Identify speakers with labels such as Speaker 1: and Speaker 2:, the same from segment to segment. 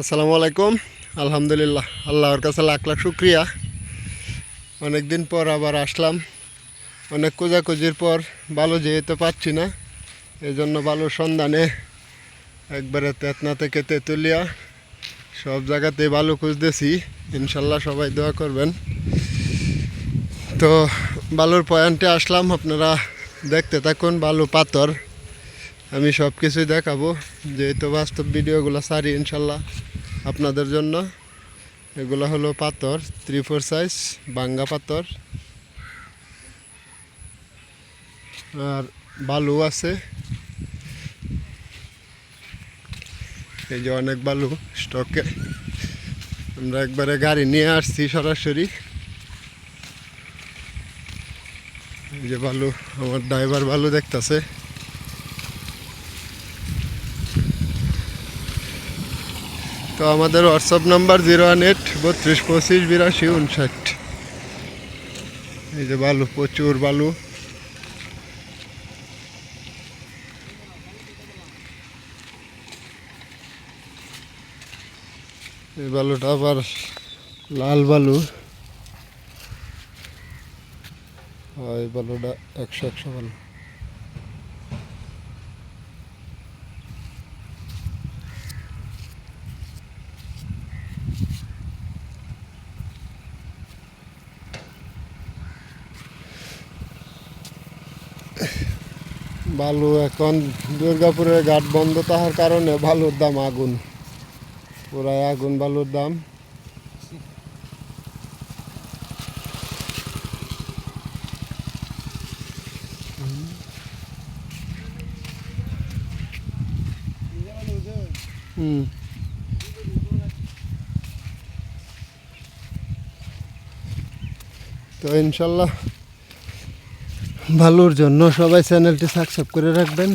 Speaker 1: আসসালামু আলাইকুম। আলহামদুলিল্লাহ, আল্লাহর কাছে লাখ লাখ শুক্রিয়া। অনেক দিন পর আবার আসলাম। অনেক খোঁজাখুঁজির পর ভালো যেহেতু পাচ্ছি না এই জন্য ভালোর সন্ধানে একবারে তেতনা থেকে তেঁতুলিয়া সব জায়গাতে ভালো খুঁজতেছি। ইনশাল্লাহ সবাই দোয়া করবেন। তো বালুর পয়েন্টে আসলাম, আপনারা দেখতে থাকুন বালু পাথর। আমি সব কিছুই দেখাবো, যেহেতু বাস্তব ভিডিওগুলো সারি, ইনশাল্লাহ আপনাদের জন্য। এগুলো হলো পাথর থ্রি ফোর সাইজ, বাঙ্গা পাথর। আর বালু আছে। এই যে অনেক বালু স্টকে। আমরা একবারে গাড়ি নিয়ে আসছি সরাসরি। এই যে বালু, আমার ড্রাইভার বালু দেখতাছে। তো আমাদের WhatsApp number zero one eight বত্রিশ, পঁচিশ, বিরাশি উনষাট এই যে বালু, প্রচুর বালু। এই বালুটা আবার লাল বালু। এই বালুটা একশো একশো বালু। বালু এখন দুর্গাপুরের ঘাট বন্ধ তাহার কারণে বালুর দাম আগুন। পুরাই আগুন বালুর দাম। তো ইনশাল্লাহ ভালোর জন্য সবাই চ্যানেলটি সাবস্ক্রাইব করে রাখবেন।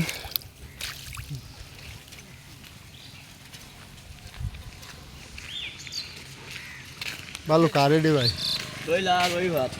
Speaker 1: ভালো কারে ভাই?
Speaker 2: ভাত।